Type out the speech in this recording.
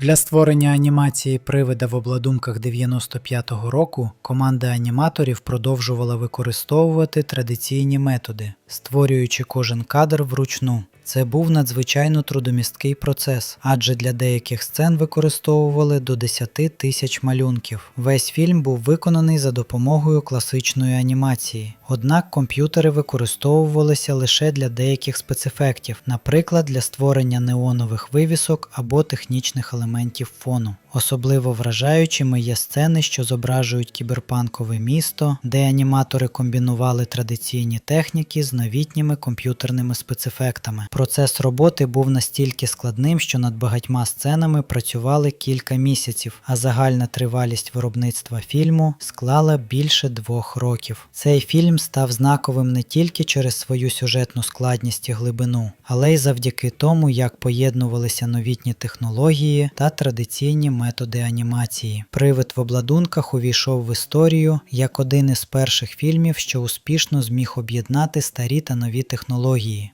Для створення анімації привида в обладунках 95-го року команда аніматорів продовжувала використовувати традиційні методи, створюючи кожен кадр вручну. Це був надзвичайно трудомісткий процес, адже для деяких сцен використовували до 10 тисяч малюнків. Весь фільм був виконаний за допомогою класичної анімації. Однак комп'ютери використовувалися лише для деяких спецефектів, наприклад, для створення неонових вивісок або технічних елементів фону. Особливо вражаючими є сцени, що зображують кіберпанкове місто, де аніматори комбінували традиційні техніки з новітніми комп'ютерними спецефектами. Процес роботи був настільки складним, що над багатьма сценами працювали кілька місяців, а загальна тривалість виробництва фільму склала більше двох років. Цей фільм став знаковим не тільки через свою сюжетну складність і глибину, але й завдяки тому, як поєднувалися новітні технології та традиційні методи анімації. Привид в обладунках увійшов в історію як один із перших фільмів, що успішно зміг об'єднати старі та нові технології.